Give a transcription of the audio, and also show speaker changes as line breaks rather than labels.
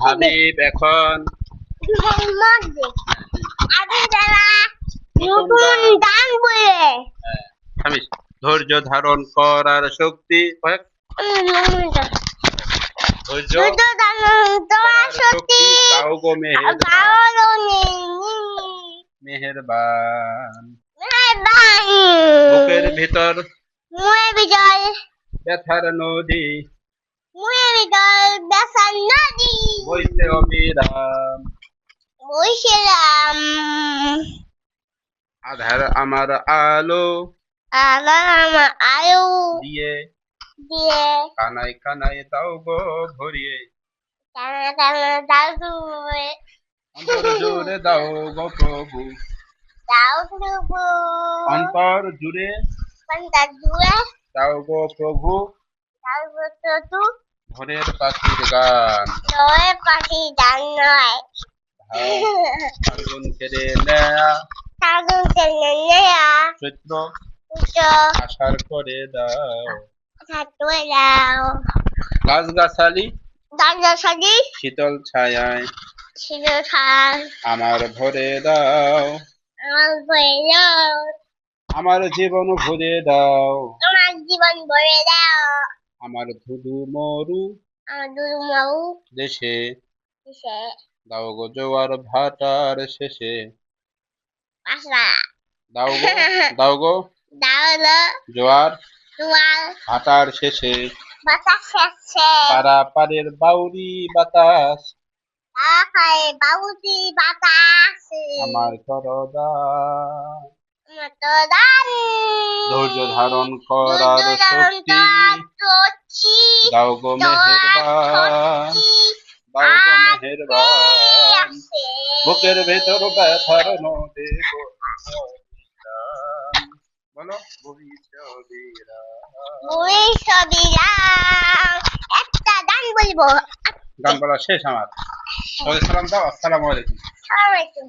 হাবিব এখন। হ্যাঁ, ধৈর্য ধারণ করার শক্তি। ধৈর্য মেহের
গাওয়ালো
মেহেরবান। বুকের ভিতর ব্যথার নদী।
বেসার নদী
বইতে অবিরাম আধার আমার আলো
আমার আমার আয়ু
দিয়ে
দিয়ে
কানাই কানাই দাও গো ভরিয়ে জুড়ে দাও গো প্রভু
দাও প্রভু
অন্তর জুড়ে
পন্তা দুয়ে
দাও গো প্রভু
দাও প্রভু
ভোরের পাখির গান।
নয় পাখি গান নয়
কেড়ে নেয়া
ছেলে নেয়া
চৈত্র আষাঢ় করে দাও
দাও
গাছ গাছালি
দাদা সাদি
শীতল ছায়ায়
ছিল খাস
আমার ভরে দাও
আমার বইল
আমার জীবন ভরে দাও।
আমার জীবন ভরে দাও।
আমার ধুধু মরু দেশে। দাও গো জোয়ার ভাটার শেষে। দাও গো দাও গো জোয়ার ভাটার শেষে। পারা পারের বাউরি বাতাস। আমার
দান
ধৈর্য ধারণ করার শক্তি। দাও গো মেহেরবান। দাও গো মেহেরবান। বুকের ভেতর ব্যথার নদী বলো।
একটা গান বলব।
গান বলা শেষ আমার। সালাম দাও আসসালামু আলাইকুম।
সালামালাইকুম